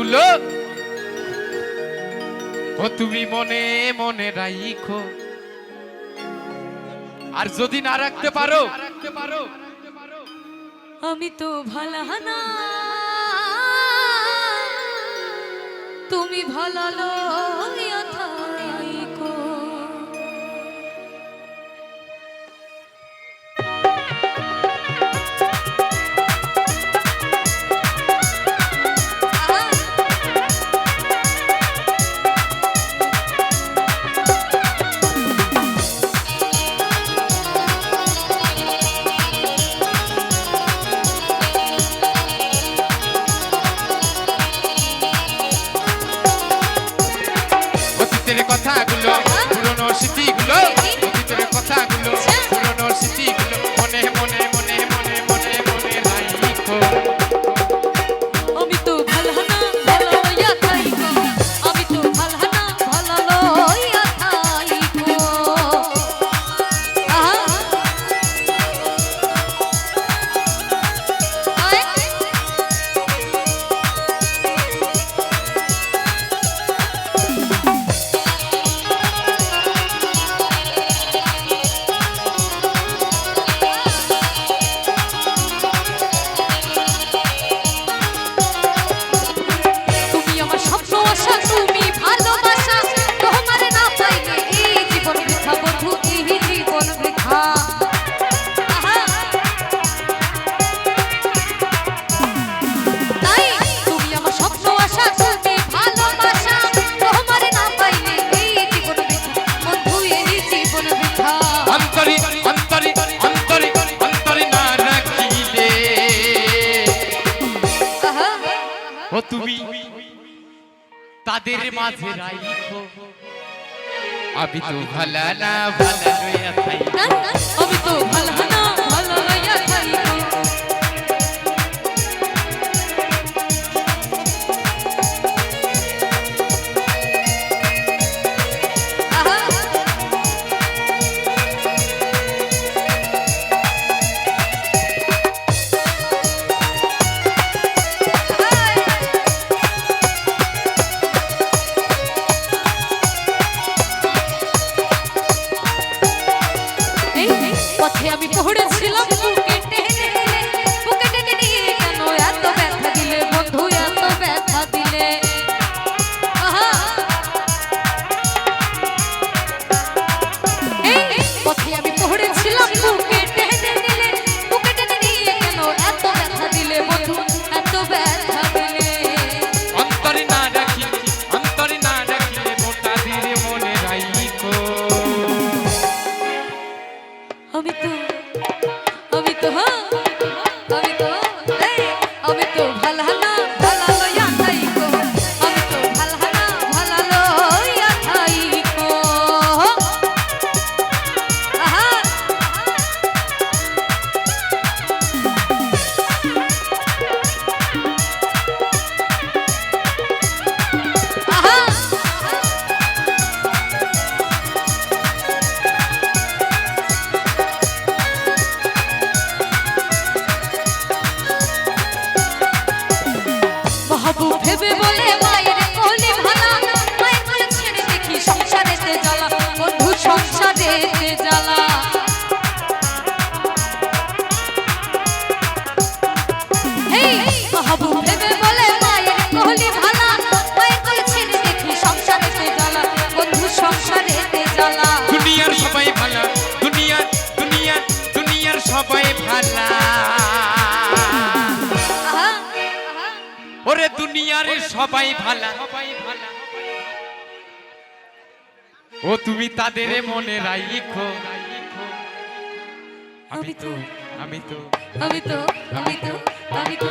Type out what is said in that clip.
গুলো। ও তুমি মনে মনে রাইখো। আর যদি না রাখতে পারো? আমি তো ভালাহানা তুমি ভালো ভার্সিটি গুলো তাদের মাঝে রাইখো? আমি তো ভালা না ভালা লইয়া থাই আমি তো ভালা না আমি পড়েছিলাম। ওরে দুনিয়ার সবাই ভালা। ও তুমি তাদের মনে রাইখো। আমি তো আমি তো আমি তো আমি তো আমি তো